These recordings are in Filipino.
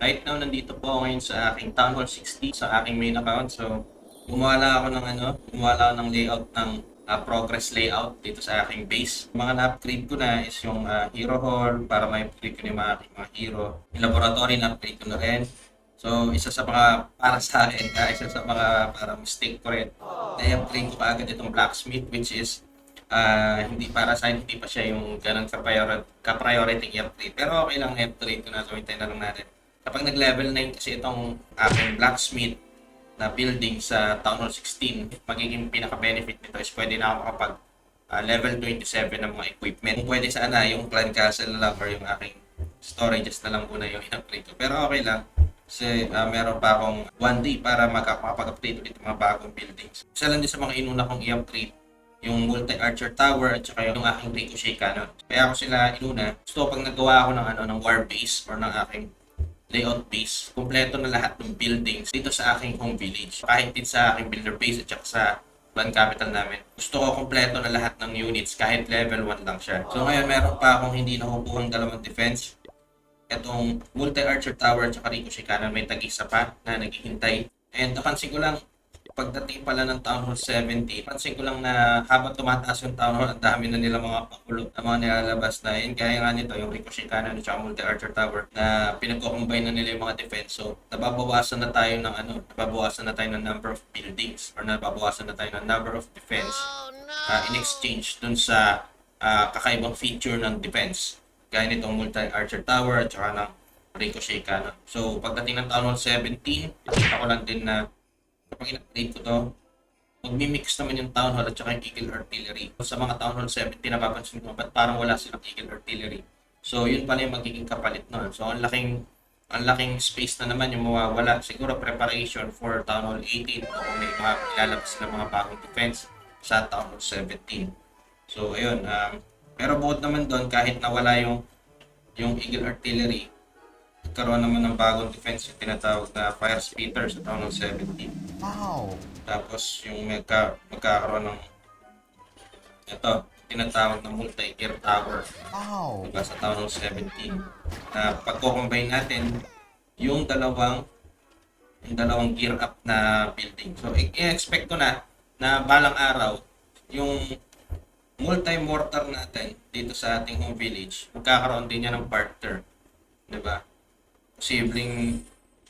Right now, nandito po ako ngayon sa aking Town Hall 60 sa aking main account. So, gumawa ako ng ano, gumawa lang ng layout ng ah, progress layout dito sa aking base. Mga na-upgrade ko na is yung ah, Hero Hall para ma-upgrade ko yung mga aking mga hero. Yung laboratory na-upgrade ko na rin. So, isa sa mga para sa akin, ah, isa sa mga para mistake ko rin. Na-upgrade ko agad itong blacksmith which is ah, hindi para sa hindi pa siya yung ganun ka-priority, ka-priority i-upgrade. Pero okay lang, i-upgrade ko na. So, hintayin na lang natin. Kapag nag-level 9 kasi itong aking blacksmith na building sa Town Hall 16, magiging pinaka-benefit nito is pwede na ako makapag ah, level 27 ng mga equipment. Kung pwede sana yung clan castle na lang or yung aking storages na lang muna yung in-upgrade ko. Pero okay lang. Kasi ah, meron pa akong one day para makapag-update ulit ng mga bagong buildings. Isa lang din sa mga inuna kong i-upgrade yung multi-archer tower at saka yung aking ricochet cannon. Kaya ako sila inuna. Gusto pag nagawa ako ng ano ng war base or ng aking layout base, kumpleto na lahat ng buildings dito sa aking home village. Kahit din sa aking builder base at saka sa clan capital namin. Gusto ko kumpleto na lahat ng units kahit level 1 lang siya. So ngayon meron pa akong hindi nakukuhang dalawang defense. Itong multi-archer tower at saka ricochet cannon may tag-isa pa na naghihintay. And napansin ko lang, pagdating pala ng Town Hall 70, pansin ko lang na habang tumataas yung Town Hall, ang dami na nila mga pakulo na mga nilalabas na yun. Gaya nga nito, yung Ricochet Cannon at saka Multi-Archer Tower na pinagko-combine na nila yung mga defense. So, nababawasan na tayo ng ano, nababawasan na tayo ng number of buildings or nababawasan na tayo ng number of defense uh, in exchange dun sa ah, kakaibang feature ng defense. Gaya nitong Multi-Archer Tower at saka ng Ricochet Cannon. So, pagdating ng Town Hall 17, nakita ko lang din na kapag in-upgrade ko to, magmi-mix naman yung Town Hall at saka yung Eagle Artillery. Sa mga Town Hall 70, napapansin ko, ba't parang wala silang Eagle Artillery? So, yun pala yung magiging kapalit nun. So, ang laking ang laking space na naman yung mawawala. Siguro preparation for Town Hall 18 o kung may mga ilalabas na mga bagong defense sa Town Hall 17. So, ayun. Um, pero bukod naman doon, kahit nawala yung yung Eagle Artillery, nagkaroon naman ng bagong defense yung tinatawag na Fire Spitter sa Town Hall 17. Wow. Tapos yung magka, magkakaroon ng ito, tinatawag na multi-gear tower Wow. diba, sa Town Hall 17. Na pagko-combine natin yung dalawang yung dalawang gear up na building. So, i-expect ko na na balang araw yung multi-mortar natin dito sa ating home village, magkakaroon din yan ng partner. Diba? Posibleng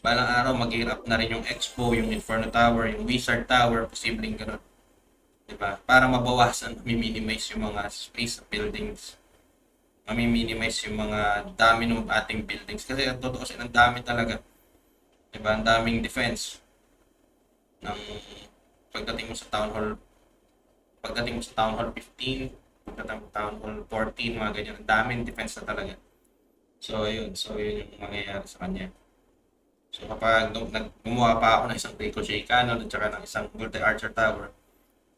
balang araw mag-gear up na rin yung Expo, yung Inferno Tower, yung Wizard Tower, posibleng ganun. Diba? Para mabawasan, minimize yung mga space sa buildings. Mami-minimize yung mga dami ng ating buildings. Kasi ang totoo ang dami talaga. Diba? Ang daming defense. Ng pagdating mo sa Town Hall pagdating mo sa Town Hall 15, pagdating mo sa Town Hall 14, mga ganyan. Ang daming defense na talaga. So, yun. So, yun yung mangyayari sa kanya. So, kapag nung- nag- pa ako ng isang Ricochet Cannon at saka ng isang Multi-Archer Tower,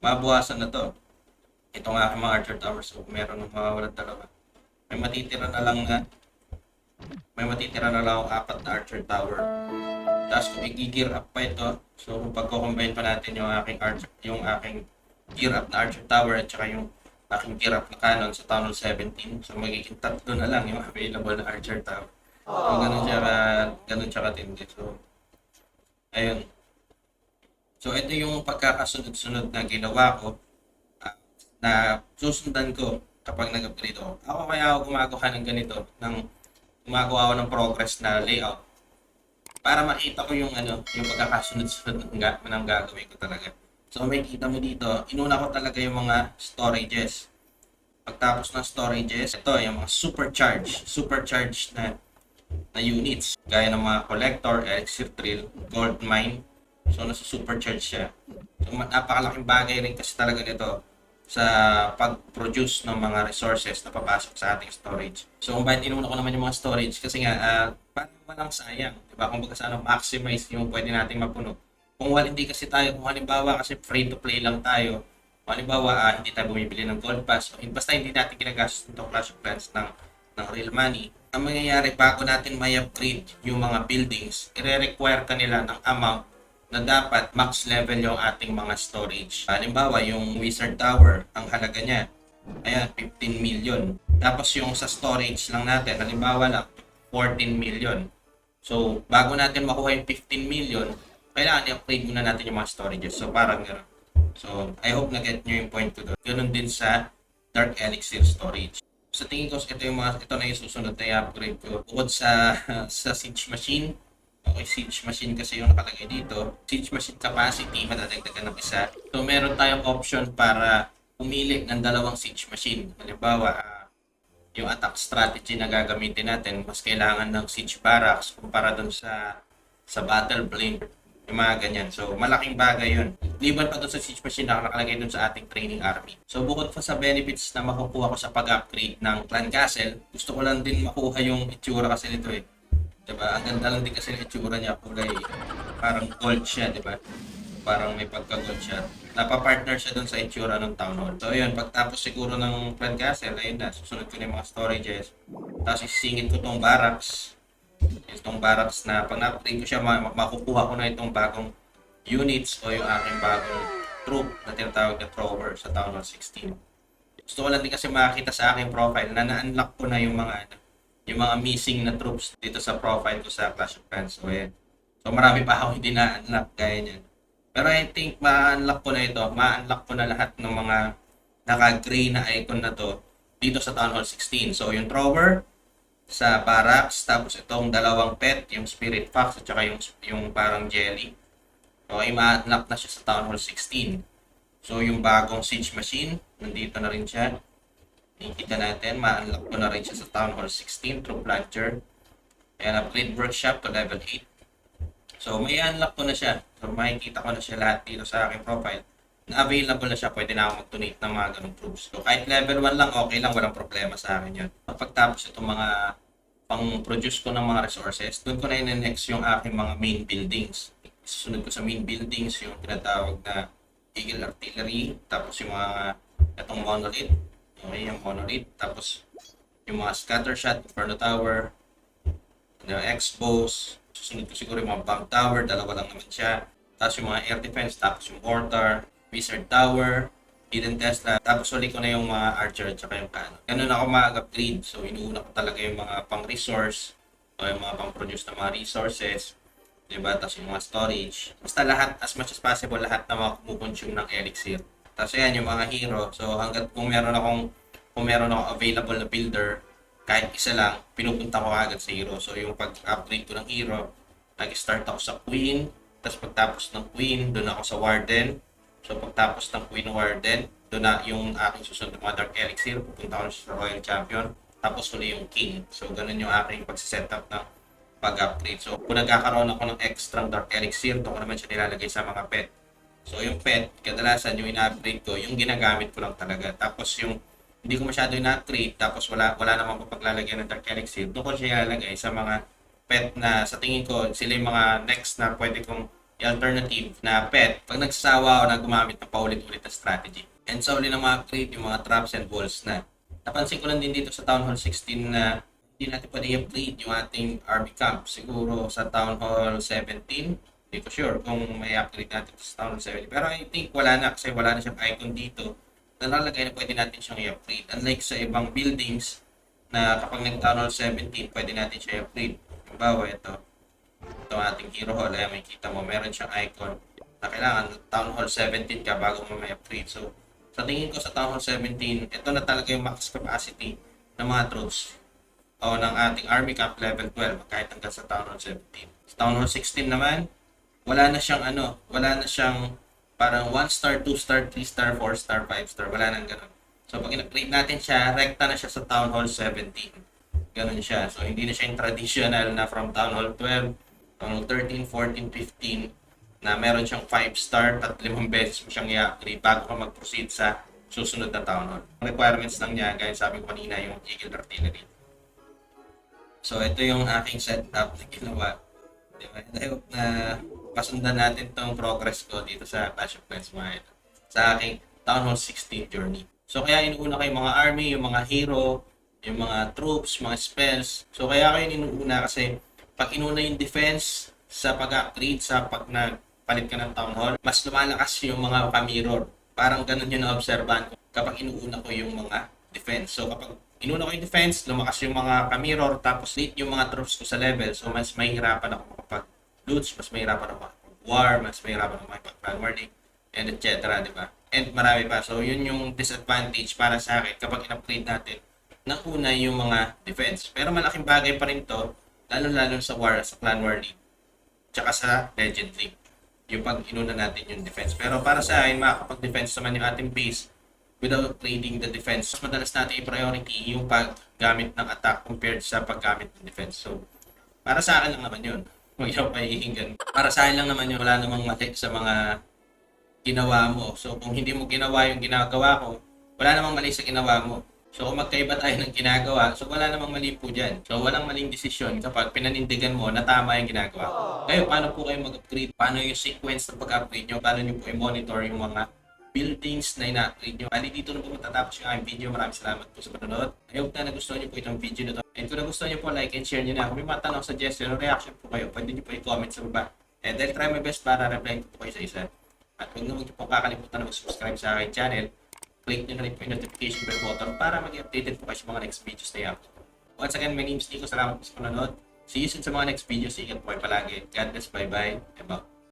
mabawasan na to. Ito nga aking mga Archer Tower. So, meron ng mawawalan dalawa. May matitira na lang na may matitira na lang apat na Archer Tower. Tapos kung i-gear up pa ito, so kung pagko-combine pa natin yung aking Archer, yung aking gear up na Archer Tower at saka yung aking up na cannon sa Hall 17. So magiging tatlo na lang yung available na Archer Tower. So ganun siya ka, ganun siya katindi. So, ayun. So ito yung pagkakasunod-sunod na ginawa ko ah, na susundan ko kapag nag-upgrade ako. Ako kaya ako gumagawa ng ganito, ng gumagawa ako ng progress na layout para makita ko yung ano, yung pagkakasunod-sunod ng, ng gagawin ko talaga. So may kita mo dito, inuna ko talaga yung mga storages. Pagtapos ng storages, ito yung mga supercharged, supercharged na na units. Gaya ng mga collector, elixir drill, gold mine. So nasa supercharge siya. So napakalaking bagay rin kasi talaga nito sa pag-produce ng mga resources na papasok sa ating storage. So kung bakit inuna ko naman yung mga storage kasi nga uh, parang walang sayang. Diba? Kung baga sana maximize yung pwede nating mapuno. Kung hindi kasi tayo, kung halimbawa kasi free to play lang tayo, kung halimbawa ah, hindi tayo bumibili ng gold pass, o basta hindi natin ginagastos nito Clash of Clans ng, ng real money, ang mangyayari bago natin may upgrade yung mga buildings, i-require kanila ng amount na dapat max level yung ating mga storage. Halimbawa, yung Wizard Tower, ang halaga niya, ayan, 15 million. Tapos yung sa storage lang natin, halimbawa lang, 14 million. So, bago natin makuha yung 15 million, kailangan i-upgrade muna natin yung mga storages. So, parang gano'n. So, I hope na-get nyo yung point ko doon. Ganun din sa Dark Elixir storage. Sa tingin ko, ito yung mga, ito na yung susunod na i-upgrade ko. Bukod sa, sa Siege Machine, okay, Siege Machine kasi yung nakalagay dito. Siege Machine capacity, madadagdagan ng isa. So, meron tayong option para pumili ng dalawang Siege Machine. Halimbawa, ah, yung attack strategy na gagamitin natin, mas kailangan ng Siege Barracks kumpara dun sa sa Battle Blink. Yung mga ganyan. So, malaking bagay yun. Liban pa dun sa Siege Machine na nakalagay dun sa ating training army. So, bukod pa sa benefits na makukuha ko sa pag-upgrade ng Clan Castle, gusto ko lang din makuha yung itsura kasi nito eh. Diba? Ang ganda lang din kasi ng itsura niya. Kulay parang gold siya, diba? Parang may pagka-gold siya. Napapartner siya dun sa itsura ng Town Hall. So, yun. Pagtapos siguro ng Clan Castle, ayun na. Susunod ko na yung mga storages. Tapos isisingit ko tong barracks. Itong barracks na pag na-upgrade ko siya, ma- makukuha ko na itong bagong units o yung aking bagong troop na tinatawag na Trover sa Town Hall 16. Gusto ko lang din kasi makita sa aking profile na na-unlock ko na yung mga ano, yung mga missing na troops dito sa profile ko sa Clash of Clans. So, ayan. So, marami pa ako hindi na-unlock gaya niyan. Pero I think ma-unlock ko na ito. Ma-unlock ko na lahat ng mga naka-gray na icon na to dito sa Town Hall 16. So, yung Trover sa Barracks, tapos itong dalawang pet, yung Spirit Fox at saka yung, yung parang Jelly. Okay, ma-unlock na siya sa Town Hall 16. So, yung bagong Siege Machine, nandito na rin siya. Nakikita natin, ma-unlock ko na rin siya sa Town Hall 16 through Plancher. Ayan, upgrade workshop to level 8. So, may unlock ko na siya. So, makikita ko na siya lahat dito sa aking profile. Na available na siya, pwede na ako mag-donate ng mga ganong troops. So, kahit level 1 lang, okay lang, walang problema sa akin yun. Pagtapos itong mga pang-produce ko ng mga resources, doon ko na in-next yung aking mga main buildings. Susunod ko sa main buildings, yung tinatawag na Eagle Artillery, tapos yung mga itong monolith, okay, yung monolith, tapos yung mga scatter shot, Inferno Tower, yung expos, susunod ko siguro yung mga bomb tower, dalawa lang naman siya. Tapos yung mga air defense, tapos yung mortar, wizard tower, hidden Tesla. Tapos uli ko na yung mga archer at saka yung cannon. Ganun ako mag-upgrade. So inuuna ko talaga yung mga pang-resource o yung mga pang-produce na mga resources. Diba? Tapos yung mga storage. Basta lahat, as much as possible, lahat na mga kumukonsume ng elixir. Tapos ayan, yung mga hero. So hanggat kung meron akong kung meron akong available na builder, kahit isa lang, pinupunta ko agad sa hero. So yung pag-upgrade ko ng hero, nag-start ako sa queen, tapos pagtapos ng queen, doon ako sa warden. So pagtapos ng queen warden, doon na yung aking susunod na dark elixir, pupunta ako sa royal champion, tapos huli yung king. So ganun yung aking pag-setup ng pag-upgrade. So kung nagkakaroon ako ng extra dark elixir, doon ko naman siya nilalagay sa mga pet. So yung pet, kadalasan yung ina-upgrade ko, yung ginagamit ko lang talaga. Tapos yung hindi ko masyado ina-upgrade, tapos wala wala namang papaglalagyan ng dark elixir, doon ko siya ilalagay sa mga pet na sa tingin ko sila yung mga next na pwede kong alternative na pet pag nagsasawa ako na gumamit ng paulit-ulit na strategy. And sa uli na mga upgrade yung mga traps and walls na. Napansin ko lang din dito sa Town Hall 16 na hindi natin pwede i-upgrade yung ating army camp. Siguro sa Town Hall 17, hindi ko sure kung may upgrade natin sa Town Hall 17. Pero I think wala na kasi wala na siyang icon dito nalalagay na pwede natin siyang i-upgrade. Unlike sa ibang buildings na kapag nag-Town Hall 17, pwede natin siya i-upgrade. Halimbawa, ito. Ito ating Hero Hall. Ayan, may kita mo. Meron siyang icon na kailangan Town Hall 17 ka bago mo may upgrade. So, sa tingin ko sa Town Hall 17, ito na talaga yung max capacity ng mga troops o ng ating Army Camp level 12 kahit hanggang sa Town Hall 17. Sa Town Hall 16 naman, wala na siyang ano, wala na siyang parang 1 star, 2 star, 3 star, 4 star, 5 star. Wala nang ganun. So, pag in-upgrade natin siya, rekta na siya sa Town Hall 17. Ganun siya. So, hindi na siya yung traditional na from Town Hall 12, Hall 13, 14, 15, na meron siyang 5 star at 5 beses mo siyang i-upgrade bago ka mag-proceed sa susunod na Town Hall. Ang requirements lang niya, gaya sabi ko kanina, yung Eagle Artillery. So, ito yung aking setup na ginawa. Diba? And I hope na pasundan natin tong progress ko dito sa Clash of Clans mga ito. Sa aking Town Hall 16 journey. So kaya inuuna yung mga army, yung mga hero, yung mga troops, mga spells. So kaya kayo inuuna kasi pag inuna yung defense sa pag-upgrade, sa pag nagpalit ka ng Town Hall, mas lumalakas yung mga kamirror. Parang ganun yung na-observan ko kapag inuuna ko yung mga defense. So kapag inuna ko yung defense, lumakas yung mga kamirror, tapos late yung mga troops ko sa level. So, mas mahirapan ako makapag-loots, mas mahirapan ako makapag-war, mas mahirapan ako makapag-plan warning, and etc. Di ba? And marami pa. So, yun yung disadvantage para sa akin kapag in-upgrade natin ng una yung mga defense. Pero malaking bagay pa rin to, lalo-lalo sa war, sa clan war league, tsaka sa legend league. Yung pag inuna natin yung defense. Pero para sa akin, makakapag-defense naman yung ating base without trading the defense. Mas madalas natin i-priority yung paggamit ng attack compared sa paggamit ng defense. So, para sa akin lang naman yun. Huwag yung pahihingan. Para sa akin lang naman yun. Wala namang mali sa mga ginawa mo. So, kung hindi mo ginawa yung ginagawa ko, wala namang mali sa ginawa mo. So, kung magkaiba tayo ng ginagawa, so wala namang mali po dyan. So, walang maling desisyon kapag pinanindigan mo na tama yung ginagawa. Kayo, paano po kayo mag-upgrade? Paano yung sequence ng pag-upgrade nyo? Paano nyo po i-monitor yung mga buildings na ina-upgrade nyo? Bali, dito na po matatapos yung aming video. Maraming salamat po sa panonood. I hope na nagustuhan nyo po itong video na to. And kung nagustuhan nyo po, like and share nyo na. Kung may mga tanong, suggestion, o reaction po kayo, pwede nyo po i-comment sa baba. And I'll try my best para reply po kayo sa isa. At huwag na huwag nyo po kakalimutan na mag-subscribe sa aking channel. Click nyo na rin po yung notification bell button para maging updated po kayo sa mga next videos na i-upload. Once again, my name is Nico. Salamat po sa panonood. See you soon sa mga next videos. Ingat po kayo palagi. God bless. Bye-bye. Out.